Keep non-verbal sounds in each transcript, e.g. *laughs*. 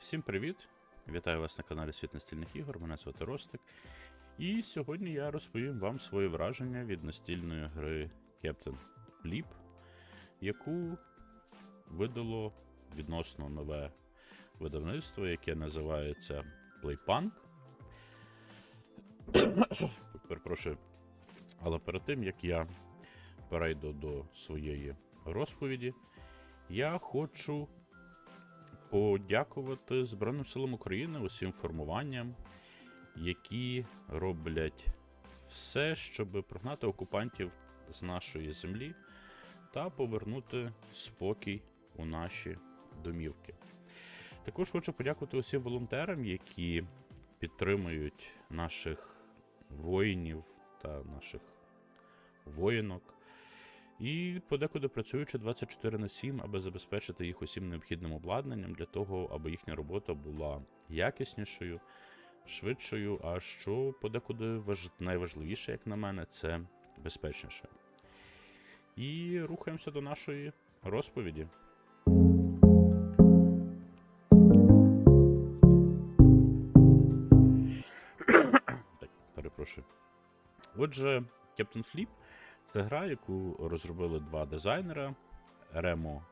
Всім привіт! Вітаю вас на каналі Світ настільних ігор. Мене звати Ростик. І сьогодні я розповім вам свої враження від настільної гри Captain Flip, яку видало відносно нове видавництво, яке називається Playpunk. *coughs* Перепрошую. Але перед тим як я перейду до своєї розповіді, я хочу подякувати Збройним силам України усім формуванням, які роблять все, щоб прогнати окупантів з нашої землі та повернути спокій у наші домівки. Також хочу подякувати усім волонтерам, які підтримують наших воїнів та наших воїнок. І подекуди працюючи 24 на 7, аби забезпечити їх усім необхідним обладнанням для того, аби їхня робота була якіснішою, швидшою, а що подекуди важ... найважливіше, як на мене, це безпечніше. І рухаємося до нашої розповіді. Перепрошую. Отже, Captain Flip це гра, яку розробили два дизайнера: Ремо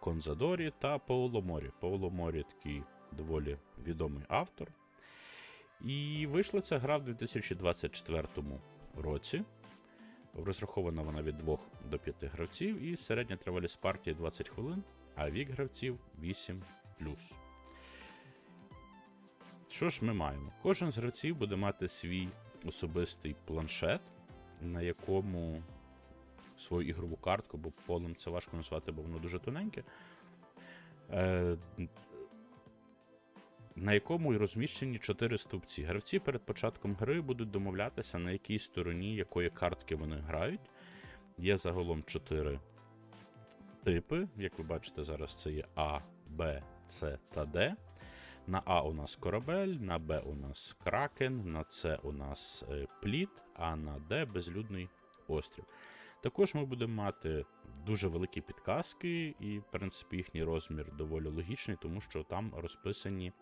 Конзадорі та Паоло Морі. Паоло Морі такий доволі відомий автор. І вийшла ця гра в 2024 році. Розрахована вона від 2 до 5 гравців, і середня тривалість партії 20 хвилин, а вік гравців 8. Що ж ми маємо? Кожен з гравців буде мати свій особистий планшет, на якому свою ігрову картку, бо полем це важко назвати, бо воно дуже тоненьке. Е, на якому й розміщені чотири стовпці. Гравці перед початком гри будуть домовлятися, на якій стороні якої картки вони грають. Є загалом чотири типи. Як ви бачите, зараз це є А, Б, С та Д. На А у нас корабель, на Б у нас кракен, на С у нас е, пліт, а на Д безлюдний острів. Також ми будемо мати дуже великі підказки, і, в принципі, їхній розмір доволі логічний, тому що там розписані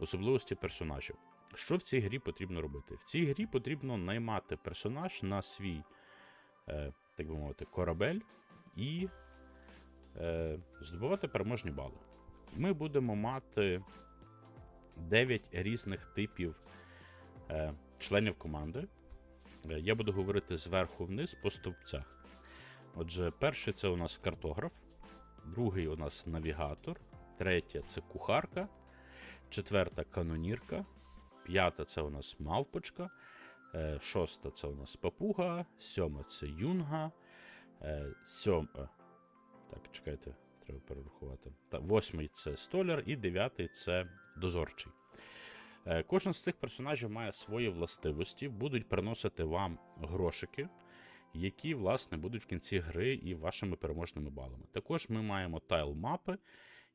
особливості персонажів. Що в цій грі потрібно робити? В цій грі потрібно наймати персонаж на свій, е, так би мовити, корабель і е, здобувати переможні бали. Ми будемо мати 9 різних типів е, членів команди. Е, Я буду говорити зверху вниз по стовпцях. Отже, перший це у нас картограф, другий у нас навігатор, третя це кухарка, четверта канонірка, п'ята це у нас мавпочка, е, шоста це у нас папуга, сьома це юнга, е, сьом... е, Так, чекайте, треба перерахувати. Та, восьмий це столяр, і дев'ятий це дозорчий. Е, Кожен з цих персонажів має свої властивості, будуть приносити вам грошики, які, власне, будуть в кінці гри і вашими переможними балами. Також ми маємо тайл-мапи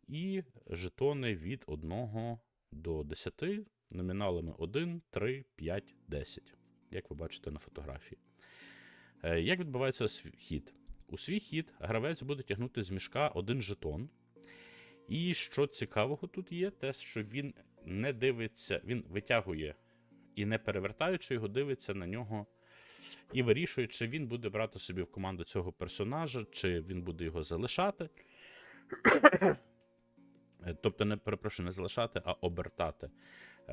і жетони від 1 до 10 номіналами 1, 3, 5, 10, як ви бачите на фотографії. Е, Як відбувається хід? У свій хід гравець буде тягнути з мішка один жетон. І що цікавого тут є, те, що він не дивиться, він витягує і не перевертаючи його, дивиться на нього і вирішує, чи він буде брати собі в команду цього персонажа, чи він буде його залишати. *coughs* Тобто, не перепрошую, не залишати, а обертати.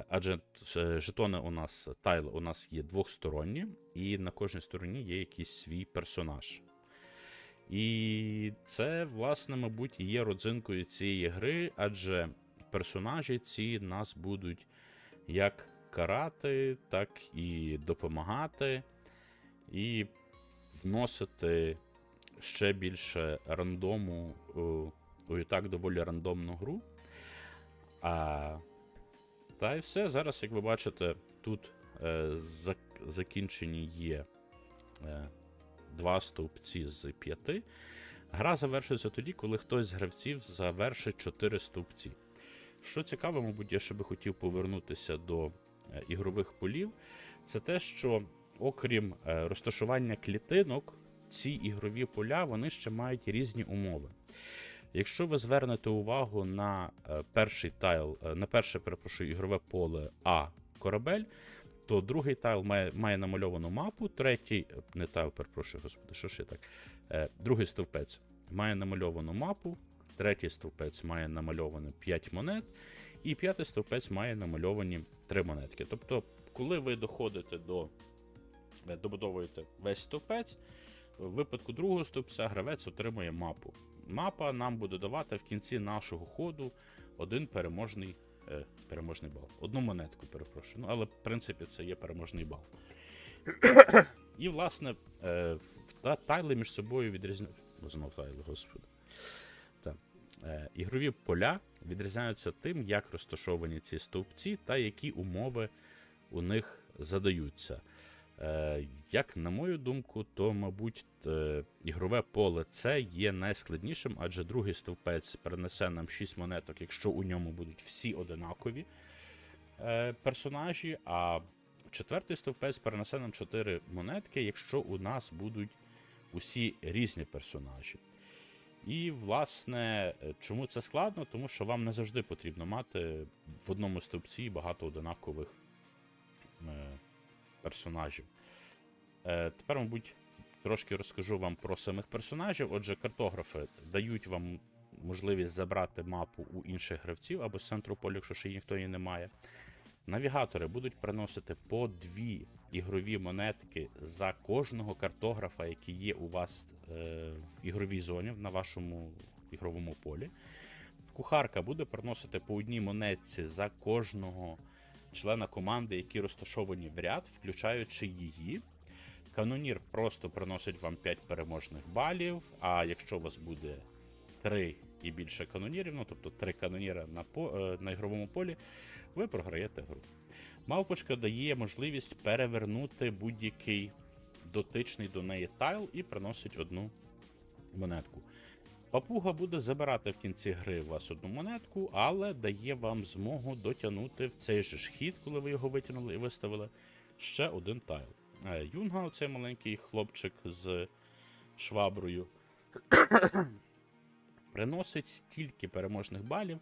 Адже е, жетони у нас, тайли у нас є двохсторонні, і на кожній стороні є якийсь свій персонаж. І це, власне, мабуть, і є родзинкою цієї гри, адже персонажі ці нас будуть як карати, так і допомагати, і вносити ще більше рандому у, і так доволі рандомну гру. А, та й все. Зараз, як ви бачите, тут е, зак- закінчені є. Е, два стовпці з п'яти. Гра завершується тоді, коли хтось з гравців завершить чотири стовпці. Що цікаво, мабуть, я ще би хотів повернутися до е, ігрових полів, це те, що окрім е, розташування клітинок, ці ігрові поля вони ще мають різні умови. Якщо ви звернете увагу на е, перший тайл, на перше, перепрошую, ігрове поле А корабель, то другий тайл має, має намальовану мапу, третій, не тайл, перепрошую, господи, що ж я так? Е, другий стовпець має намальовану мапу, третій стовпець має намальовані 5 монет, і п'ятий стовпець має намальовані 3 монетки. Тобто, коли ви доходите до е, добудовуєте весь стовпець, в випадку другого стовпця гравець отримує мапу. Мапа нам буде давати в кінці нашого ходу один переможний, е, переможний бал. Одну монетку, перепрошую. Ну, але в принципі це є переможний бал. І, власне, е, та, тайли між собою відрізняються. Знов тайли, господи. Та. Е, ігрові поля відрізняються тим, як розташовані ці стовпці та які умови у них задаються. Е, як на мою думку, то, мабуть, е, ігрове поле С є найскладнішим, адже другий стовпець перенесе нам 6 монеток, якщо у ньому будуть всі одинакові е, персонажі, а четвертий стовпець перенесе нам 4 монетки, якщо у нас будуть усі різні персонажі. І, власне, чому це складно? Тому що вам не завжди потрібно мати в одному стовпці багато одинакових персонажів. Е, тепер, мабуть, трошки розкажу вам про самих персонажів. Отже, картографи дають вам можливість забрати мапу у інших гравців або з центру поля, якщо ще ніхто її не має. Навігатори будуть приносити по дві ігрові монетки за кожного картографа, який є у вас е, в ігровій зоні на вашому ігровому полі. Кухарка буде приносити по одній монетці за кожного члена команди, які розташовані в ряд, включаючи її. Канонір просто приносить вам 5 переможних балів. А якщо у вас буде 3 і більше канонірів, ну тобто 3 каноніра на, по, е, на ігровому полі, ви програєте гру. Мавпочка дає можливість перевернути будь-який дотичний до неї тайл і приносить одну монетку. Папуга буде забирати в кінці гри у вас одну монетку, але дає вам змогу дотягнути в цей же ж хід, коли ви його витягнули і виставили, ще один тайл. Е, Юнга, оцей маленький хлопчик з шваброю, *coughs* приносить стільки переможних балів,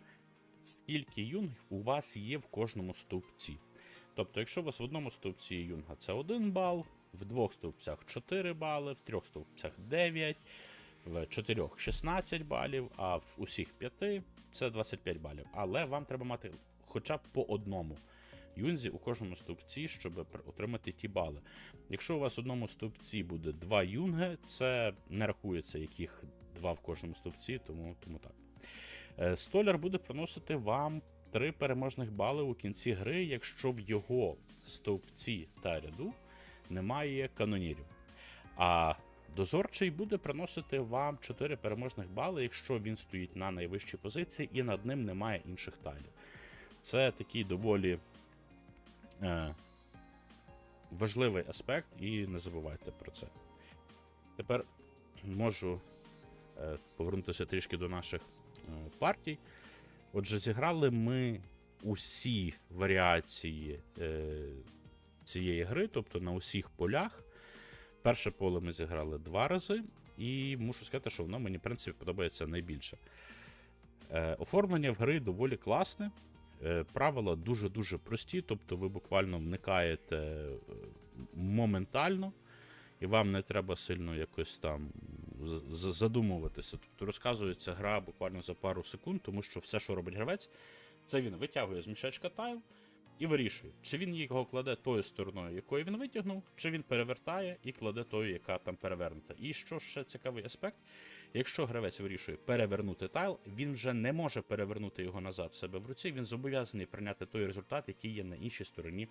скільки юнгів у вас є в кожному стовпці. Тобто, якщо у вас в одному стовпці юнга це 1 бал, в двох стовпцях 4 бали, в трьох стовпцях 9, в чотирьох 16 балів, а в усіх 5 це 25 балів. Але вам треба мати хоча б по одному юнзі у кожному стовпці, щоб отримати ті бали. Якщо у вас в одному стовпці буде 2 юнги, це не рахується, яких 2 в кожному стовпці, тому, тому так. Е, Столяр буде приносити вам 3 переможних бали у кінці гри, якщо в його стовпці та ряду немає канонірів. А дозорчий буде приносити вам 4 переможних бали, якщо він стоїть на найвищій позиції і над ним немає інших тайлів. Це такий доволі е, важливий аспект, і не забувайте про це. Тепер можу е, повернутися трішки до наших е, партій. Отже, зіграли ми усі варіації е, цієї гри, тобто на усіх полях. Перше поле ми зіграли два рази, і мушу сказати, що воно мені, в принципі, подобається найбільше. Е, оформлення в гри доволі класне. Е, правила дуже-дуже прості, тобто ви буквально вникаєте е, моментально, і вам не треба сильно якось там задумуватися. Тобто розказується гра буквально за пару секунд, тому що все, що робить гравець, це він витягує з мішечка тайл і вирішує, чи він його кладе тою стороною, якою він витягнув, чи він перевертає і кладе тою, яка там перевернута. І що ще цікавий аспект, якщо гравець вирішує перевернути тайл, він вже не може перевернути його назад в себе в руці, він зобов'язаний прийняти той результат, який є на іншій стороні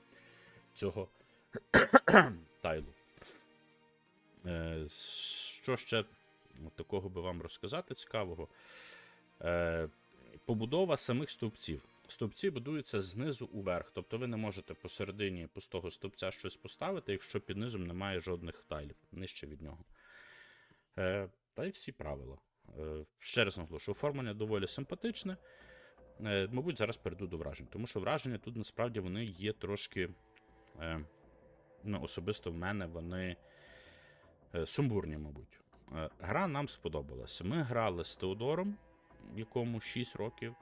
цього *coughs* тайлу. Е, що ще такого би вам розказати цікавого? Е, побудова самих стовпців. Стовпці будуються знизу уверх, тобто ви не можете посередині пустого стовпця щось поставити, якщо під низом немає жодних тайлів нижче від нього. Е, та й всі правила. Е, ще раз наголошую, оформлення доволі симпатичне. Е, мабуть, зараз перейду до вражень, тому що враження тут насправді вони є трошки. Е, ну, особисто в мене вони е, сумбурні, мабуть. Е, гра нам сподобалася. Ми грали з Теодором. якому 6 років.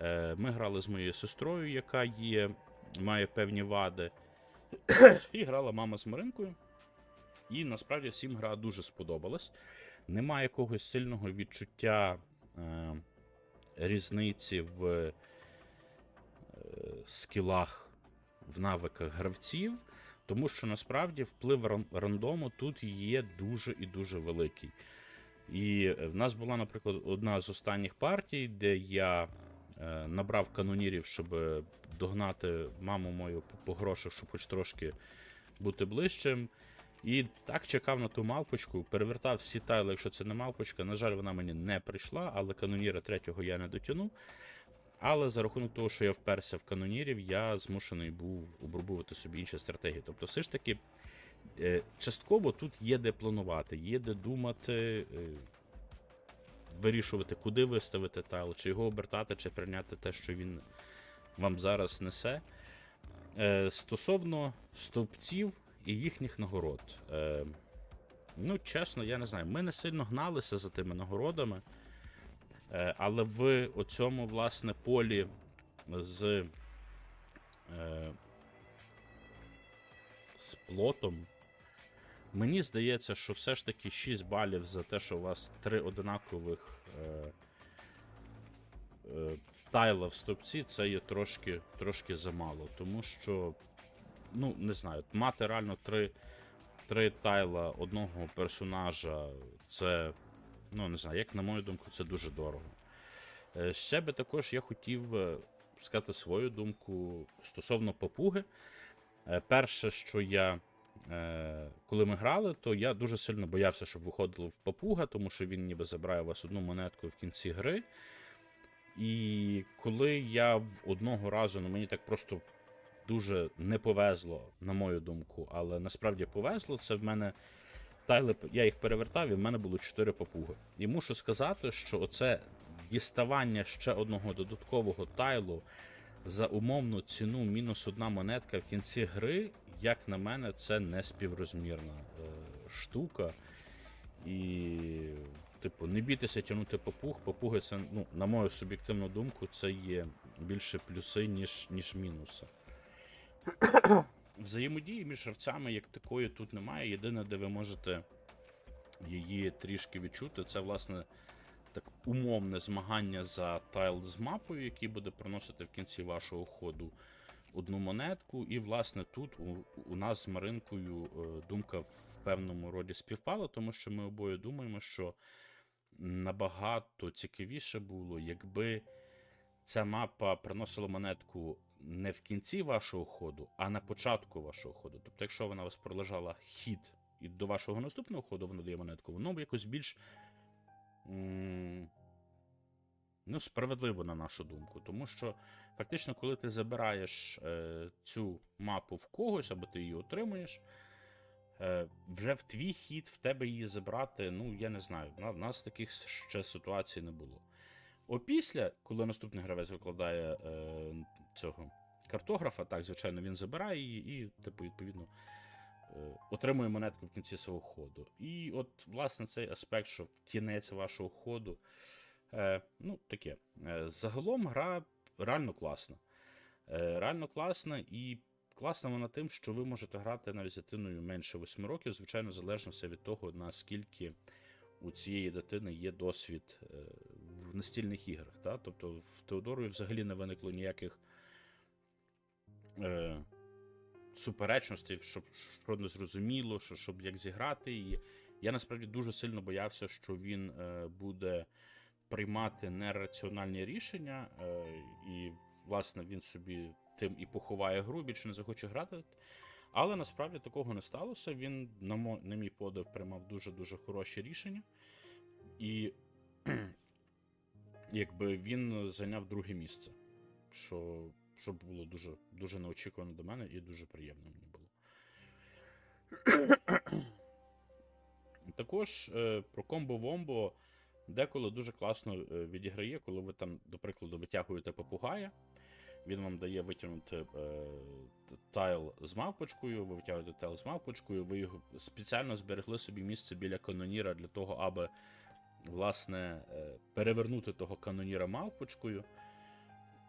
Е, Ми грали з моєю сестрою, яка є, має певні вади. І грала мама з Маринкою. І насправді всім гра дуже сподобалась. Немає якогось сильного відчуття е, різниці в е, скілах, в навиках гравців, тому що насправді вплив рандому тут є дуже і дуже великий. І е, в нас була, наприклад, одна з останніх партій, де я набрав канонірів, щоб е, догнати маму мою по- грошах, щоб хоч трошки бути ближчим. І так чекав на ту мавпочку, перевертав всі тайли, якщо це не мавпочка. На жаль, вона мені не прийшла, але каноніра третього я не дотягнув. Але за рахунок того, що я вперся в канонірів, я змушений був обрубувати собі інші стратегії. Тобто, все ж таки, е, частково тут є де планувати, є де думати, е, вирішувати, куди виставити тайл, чи його обертати, чи прийняти те, що він вам зараз несе. Е, Стосовно стовпців і їхніх нагород. Е, ну, чесно, я не знаю. Ми не сильно гналися за тими нагородами. Е, але в оцьому, власне, полі з, е, з плотом. Мені здається, що все ж таки 6 балів за те, що у вас три одинакових е, е, тайла в стопці, це є трошки, трошки замало. Тому що, ну, не знаю, мати реально три, три тайла одного персонажа, це, ну, не знаю, як на мою думку, це дуже дорого. Е, Ще би також я хотів е, сказати свою думку стосовно папуги. Е, Перше, що я, коли ми грали, то я дуже сильно боявся, щоб виходило в папуга, тому що він ніби забирає у вас одну монетку в кінці гри. І коли я в одного разу, ну мені так просто дуже не повезло, на мою думку, але насправді повезло, це в мене тайли, я їх перевертав, і в мене було 4 папуги. І мушу сказати, що оце діставання ще одного додаткового тайлу за умовну ціну мінус одна монетка в кінці гри, як на мене, це не співрозмірна е, штука. І, типу, не бійтеся тягнути папуг. Папуги це, ну, на мою суб'єктивну думку, це є більше плюси, ніж, ніж мінуси. Взаємодії між гравцями як такої тут немає. Єдине, де ви можете її трішки відчути, це власне так умовне змагання за тайл з мапою, який буде приносити в кінці вашого ходу одну монетку. І, власне, тут у, у нас з Маринкою е, думка в певному роді співпала, тому що ми обоє думаємо, що набагато цікавіше було, якби ця мапа приносила монетку не в кінці вашого ходу, а на початку вашого ходу. Тобто, якщо вона у вас пролежала хід і до вашого наступного ходу вона дає монетку, воно якось більш ну, справедливо, на нашу думку. Тому що фактично, коли ти забираєш е, цю мапу в когось, або ти її отримуєш, е, вже в твій хід в тебе її забрати, ну я не знаю. В нас таких ще ситуацій не було. Опісля, коли наступний гравець викладає е, цього картографа, так, звичайно, він забирає її і, типу, відповідно, е, отримує монетку в кінці свого ходу. І от, власне, цей аспект, що кінець вашого ходу, е, ну, таке. Е, загалом гра реально класна. Е, реально класна і класна вона тим, що ви можете грати навіть з дитиною менше 8 років, звичайно, залежно все від того, наскільки у цієї дитини є досвід е, в настільних іграх. Та? Тобто в Теодорові взагалі не виникло ніяких е, суперечностей, щоб що не зрозуміло, що, щоб як зіграти. І я насправді дуже сильно боявся, що він е, буде приймати нераціональні рішення, е, і, власне, він собі тим і поховає гру, більше не захоче грати. Але насправді такого не сталося. Він, на, мій подив, приймав дуже-дуже хороші рішення. І *clears throat* якби він зайняв друге місце, що, що було дуже, дуже неочікувано до мене і дуже приємно мені було. *clears throat* Також е, про комбо-вомбо деколи дуже класно е, відіграє, коли ви там, до прикладу, витягуєте попугая. Він вам дає витягнути е, тайл з мавпочкою, ви витягуєте тайл з мавпочкою, ви його спеціально зберегли собі місце біля каноніра для того, аби власне, е, перевернути того каноніра мавпочкою.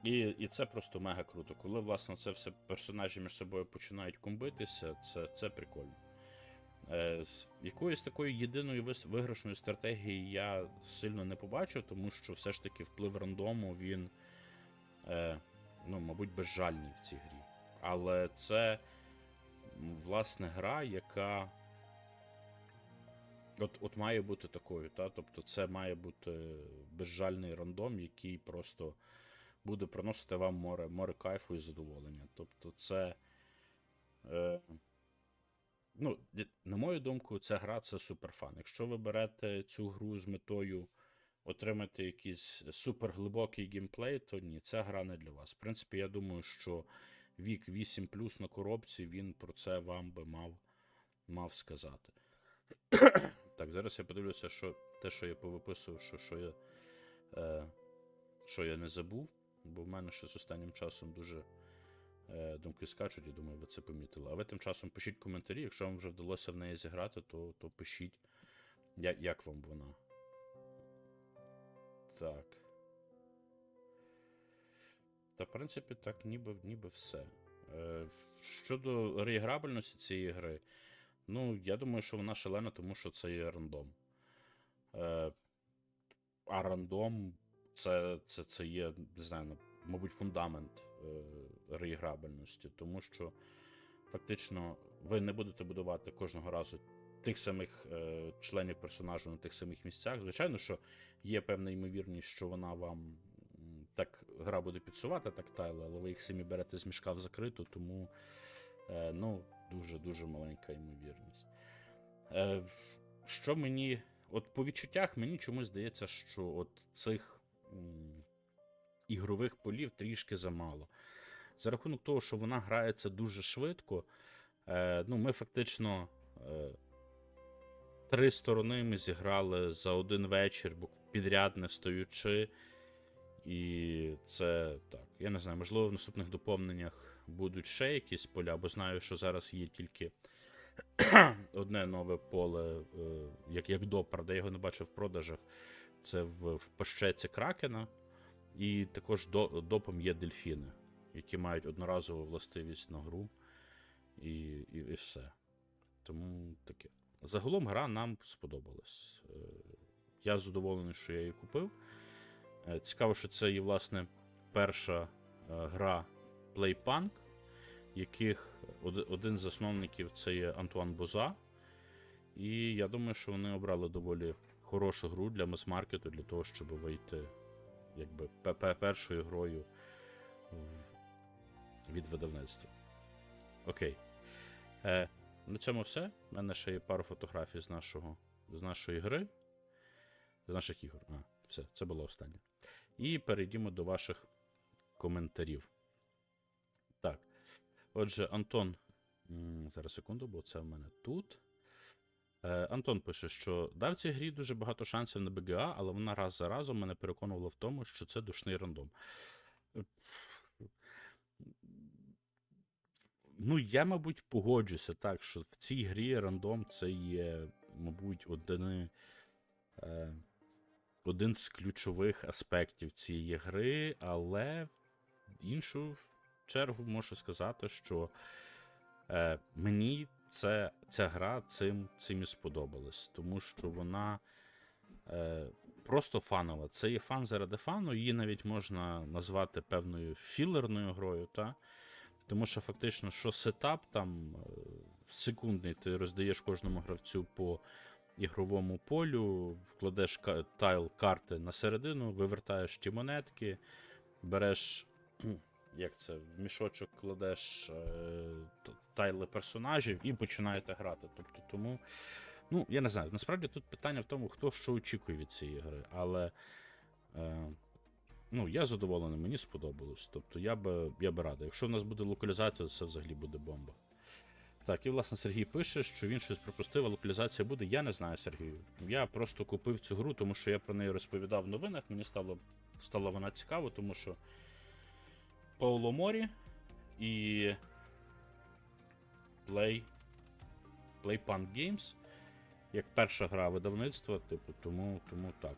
І, і це просто мега круто. Коли, власне, це все персонажі між собою починають комбитися, це, це прикольно. Е, з- якоїсь такої єдиної виграшної стратегії я сильно не побачив, тому що все ж таки вплив рандому він, е, ну, мабуть, безжальний в цій грі. Але це, власне, гра, яка. От, от має бути такою, та? тобто це має бути безжальний рандом, який просто буде приносити вам море, море кайфу і задоволення. Тобто, це. Е, ну, на мою думку, ця гра це суперфан. Якщо ви берете цю гру з метою отримати якийсь суперглибокий геймплей, то ні, ця гра не для вас. В принципі, я думаю, що вік 8 на коробці він про це вам би мав, мав сказати. *coughs* так, зараз я подивлюся, що те, що я повиписував, що, що я. Е, що я не забув, бо в мене щось останнім часом дуже думки скачуть, я думаю, ви це помітили. А ви тим часом пишіть коментарі, якщо вам вже вдалося в неї зіграти, то, то пишіть, як, як вам вона. Так. Та, в принципі, так, ніби, ніби все. Е, щодо реіграбельності цієї гри, ну, я думаю, що вона шалена, тому що це є рандом. Е, а рандом це, це, це є, не знаю, мабуть, фундамент е, реіграбельності, тому що фактично ви не будете будувати кожного разу тих самих е, членів персонажу на тих самих місцях. Звичайно, що є певна ймовірність, що вона вам так гра буде підсувати, так тайли, але ви їх самі берете з мішка в закриту, тому е, ну, дуже-дуже маленька ймовірність. Що мені. От по відчуттях мені чомусь здається, що от цих ігрових полів трішки замало. За рахунок того, що вона грається дуже швидко, е, ну, ми фактично е, три сторони ми зіграли за один вечір, підряд не встаючи. І це так. Я не знаю, можливо, в наступних доповненнях будуть ще якісь поля, бо знаю, що зараз є тільки *clears throat* одне нове поле, е, як, як допар, де його не бачив в продажах. Це в, в пащеці Кракена. І також до, допом є дельфіни, які мають одноразову властивість на гру. І, і, і все. Тому таке. Загалом гра нам сподобалась. Е, Я задоволений, що я її купив. Е, Цікаво, що це є, власне, перша е, гра Playpunk, яких один з засновників це є Антуан Боза. І я думаю, що вони обрали доволі хорошу гру для мас-маркету, для того, щоб вийти якби пе- пе- першою грою від видавництва. Окей. Е, на цьому все. У мене ще є пару фотографій з, нашого, з нашої гри. З наших ігор. А, все, це було останнє. І перейдімо до ваших коментарів. Так. Отже, Антон. Зараз секунду, бо це в мене тут. Е, Антон пише, що дав цій грі дуже багато шансів на БГА, але вона раз за разом мене переконувала в тому, що це душний рандом. Е, Ну, я, мабуть, погоджуся так, що в цій грі рандом це є, мабуть, один, е, один з ключових аспектів цієї гри, але в іншу чергу можу сказати, що мені це, ця гра цим, цим і сподобалась, тому що вона е, просто фанова. Це є фан заради фану, її навіть можна назвати певною філерною грою, та? тому що фактично, що сетап там е, секундний, ти роздаєш кожному гравцю по ігровому полю, кладеш тайл карти на середину, вивертаєш ті монетки, береш. Як це, в мішочок кладеш е, тайли персонажів і починаєте грати. Тобто, тому, ну, я не знаю, насправді тут питання в тому, хто що очікує від цієї гри, але е, ну, я задоволений, мені сподобалось. Тобто я би, я би радий. Якщо в нас буде локалізація, то це взагалі буде бомба. Так, і власне Сергій пише, що він щось пропустив, а локалізація буде. Я не знаю, Сергію. Я просто купив цю гру, тому що я про неї розповідав в новинах. Мені стало, стало вона цікаво, тому що Пауло Морі і Play, Playpunk Games, як перша гра видавництва, типу, тому, тому так.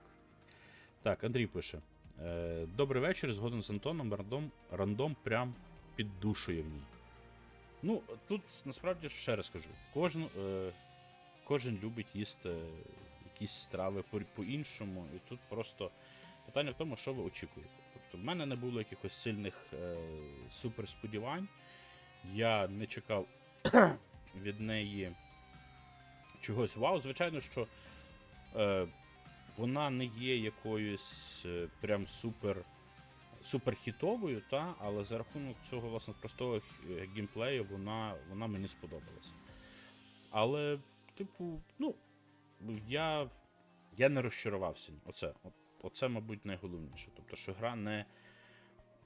Так, Андрій пише. Е, Добрий вечір, згоден з Антоном, рандом, рандом прям під душою в ній. Ну, тут насправді ще раз кажу, кожен, е, кожен любить їсти якісь страви по- по-іншому, і тут просто питання в тому, що ви очікуєте. Тобто, в мене не було якихось сильних е, суперсподівань. Я не чекав *clears throat* від неї чогось вау. Звичайно, що е, вона не є якоюсь е, прям супер. Суперхітовою, та, але за рахунок цього власне простого е, геймплею вона, вона мені сподобалася. Але, типу, ну, я, я не розчарувався. Оце, от, оце, мабуть, найголовніше. Тобто, що гра не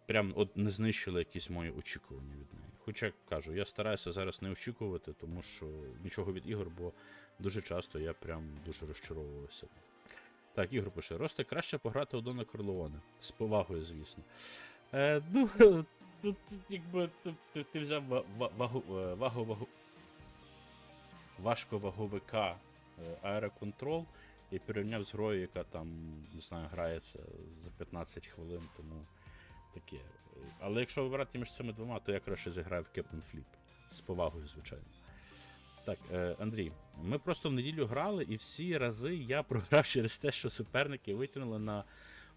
прям от не знищила якісь мої очікування від неї. Хоча кажу, я стараюся зараз не очікувати, тому що нічого від ігор, бо дуже часто я прям дуже розчаровувався. Так, Ігор пише: Росте краще пограти у Дона Корлеоне. З повагою, звісно. Е, ну, *laughs* тут, якби ти, ти, взяв ва- вагу, е, вагу, вагу, важковаговика е, аероконтрол і порівняв з грою, яка там, не знаю, грається за 15 хвилин, тому таке. Але якщо вибирати між цими двома, то я краще зіграю в Captain Flip. З повагою, звичайно. Так, е, Андрій, ми просто в неділю грали, і всі рази я програв *laughs* через те, що суперники витягнули на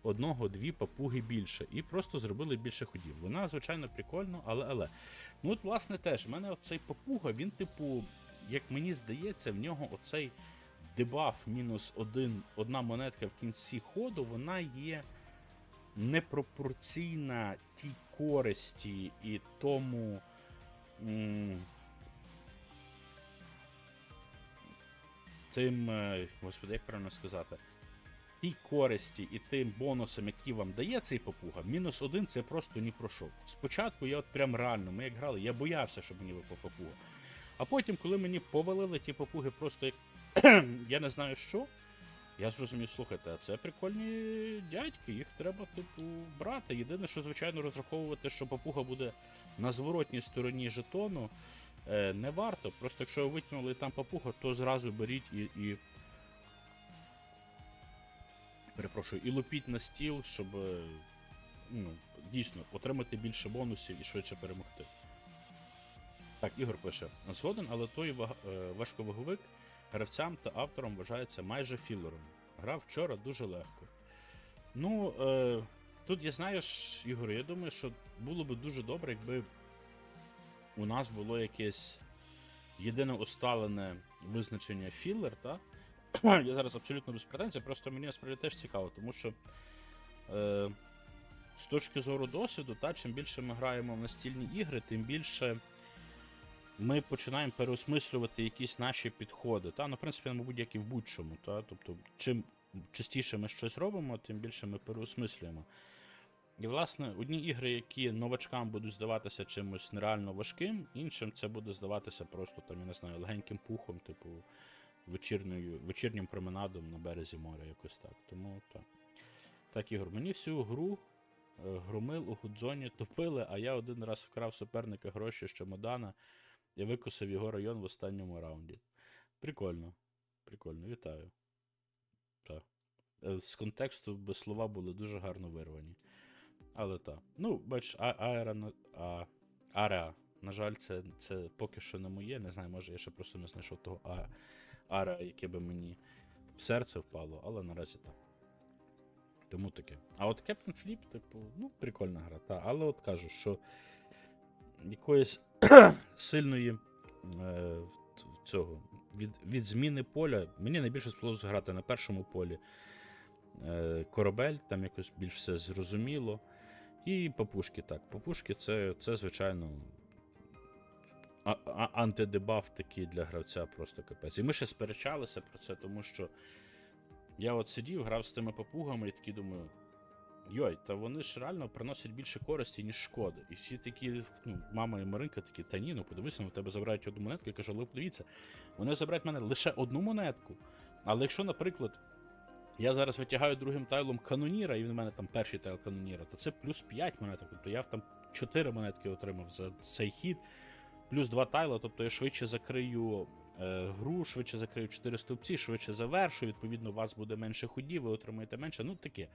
одного-дві папуги більше і просто зробили більше ходів. Вона, звичайно, прикольно, але але. Ну, от, власне, теж, в мене оцей папуга, він, типу, як мені здається, в нього оцей дебаф мінус одна монетка в кінці ходу, вона є непропорційна тій користі і тому. м, Тим, е, господи, як правильно сказати, тій користі і тим бонусам, які вам дає цей папуга, мінус один це просто ні про що. Спочатку я от прям реально, ми як грали, я боявся, щоб мені випав папуга. А потім, коли мені повалили ті папуги, просто як *clears throat* я не знаю що, я зрозумів, слухайте, а це прикольні дядьки, їх треба, типу, брати. Єдине, що, звичайно, розраховувати, що папуга буде на зворотній стороні жетону, е, не варто. Просто якщо ви витягнули там папуга, то зразу беріть і. і перепрошую, і лупіть на стіл, щоб е, ну, дійсно отримати більше бонусів і швидше перемогти. Так, Ігор пише: згоден, але той е, важковаговик гравцям та авторам вважається майже філером. Грав вчора дуже легко. Ну, е, тут я знаєш, Ігор, я думаю, що було б дуже добре, якби у нас було якесь єдине усталене визначення філер, та? *clears throat* Я зараз абсолютно без претензій, просто мені насправді теж цікаво, тому що е, з точки зору досвіду, та, чим більше ми граємо в настільні ігри, тим більше ми починаємо переосмислювати якісь наші підходи. Та? Ну, в принципі, мабуть, як і в будь-чому. Та? Тобто, чим частіше ми щось робимо, тим більше ми переосмислюємо. І, власне, одні ігри, які новачкам будуть здаватися чимось нереально важким, іншим це буде здаватися просто там, я не знаю, легеньким пухом, типу вечірньою, вечірнім променадом на березі моря, якось так. Тому так. Так, Ігор, мені всю гру е, громил у гудзоні топили, а я один раз вкрав суперника гроші з чемодана і викосив його район в останньому раунді. Прикольно. Прикольно, вітаю. Так. Е, З контексту без слова були дуже гарно вирвані. Але так. Ну, бач, а, аера, а, ареа. На жаль, це, це поки що не моє. Не знаю, може я ще просто не знайшов того а, ареа, яке би мені в серце впало, але наразі так. Тому таке. А от Captain Flip, типу, ну, прикольна гра, та, але от кажу, що якоїсь *clears throat* сильної е, цього від, від зміни поля. Мені найбільше сподобалося грати на першому полі. Е, корабель, там якось більш все зрозуміло. І папушки, так. Папушки це, це звичайно. а- а- Антидебаф такий для гравця просто капець. І ми ще сперечалися про це, тому що я от сидів, грав з цими папугами і такий думаю. Йой, та вони ж реально приносять більше користі, ніж шкоди. І всі такі, ну, мама і Маринка такі, та ні, ну подивися, ну в тебе забирають одну монетку. Я кажу, але подивіться, вони забирають в мене лише одну монетку. Але якщо, наприклад, я зараз витягаю другим тайлом каноніра, і він в мене там перший тайл каноніра, то це плюс 5 монеток. Тобто я там 4 монетки отримав за цей хід, плюс 2 тайла, тобто я швидше закрию е, гру, швидше закрию 4 стовпці, швидше завершу, відповідно, у вас буде менше ходів, ви отримаєте менше. Ну таке.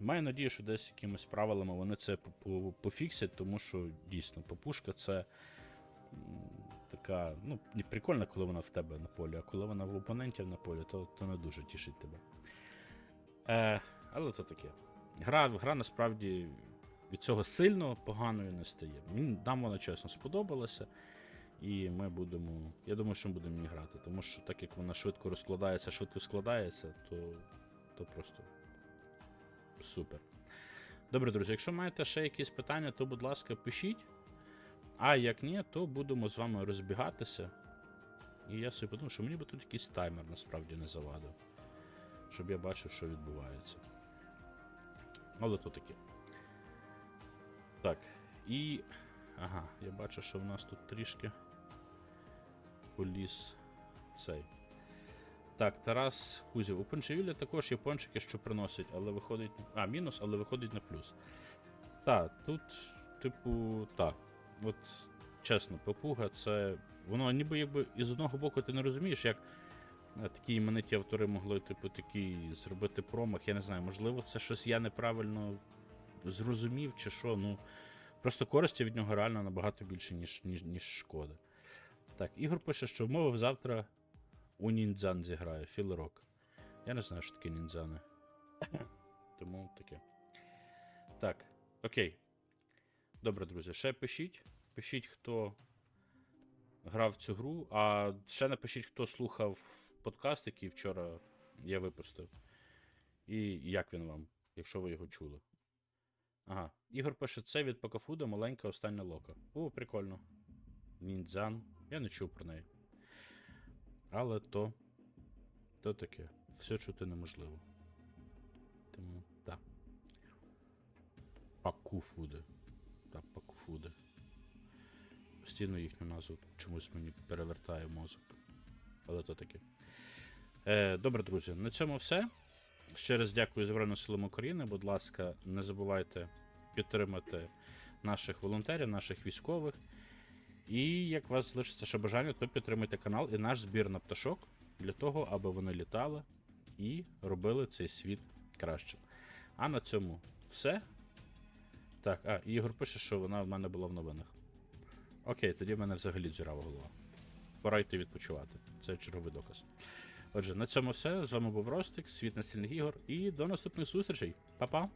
Маю надію, що десь якимись правилами вони це по- по- пофіксять, тому що дійсно попушка це така, ну, не прикольно, коли вона в тебе на полі, а коли вона в опонентів на полі, то, то не дуже тішить тебе. Е, але це таке. Гра, гра насправді від цього сильно поганою не стає. Нам вона чесно сподобалася. І ми будемо. Я думаю, що ми будемо грати. Тому що так як вона швидко розкладається, швидко складається, то, то просто супер. Добре, друзі, якщо маєте ще якісь питання, то, будь ласка, пишіть. А як ні, то будемо з вами розбігатися. І я собі подумав, що мені би тут якийсь таймер насправді не завадив. Щоб я бачив, що відбувається. Але то таке. Так. І. Ага, я бачу, що в нас тут трішки поліз цей. Так, Тарас Кузів. У Панчевілі також є пончики, що приносять, але виходить. А, мінус, але виходить на плюс. Так, тут, типу, так. От, чесно, папуга, це. Воно ніби якби із одного боку ти не розумієш, як е, такі імениті автори могли, типу, такий зробити промах. Я не знаю, можливо, це щось я неправильно зрозумів, чи що. Ну. Просто користі від нього реально набагато більше, ніж, ніж, ніж шкода. Так, Ігор пише, що вмовив завтра у ніндзян зіграє, Філерок. Я не знаю, що таке ніндзяни. *coughs* Тому таке. Так, окей. Добре, друзі, ще пишіть. Пишіть, хто грав цю гру, а ще напишіть, хто слухав подкаст, який вчора я випустив. І як він вам, якщо ви його чули. Ага. Ігор пише, це від Покафуда маленька остання лока. О, прикольно. Ніндзян. Я не чув про неї. Але то. То таке. Все чути неможливо. Тому, так. Пакуфуди. Так, пакуфуди. Постійно їхню назву чомусь мені перевертає мозок. Але то таке. Е, добре, друзі, на цьому все. Ще раз дякую Збройним силам України. Будь ласка, не забувайте підтримати наших волонтерів, наших військових. І як у вас залишиться ще бажання, то підтримуйте канал і наш збір на пташок для того, аби вони літали і робили цей світ кращим. А на цьому все. Так, а, Ігор пише, що вона в мене була в новинах. Окей, тоді в мене взагалі джерава голова. Пора йти відпочивати. Це черговий доказ. Отже, на цьому все. З вами був Ростик, світ настільних ігор, і до наступних зустрічей. Па-па!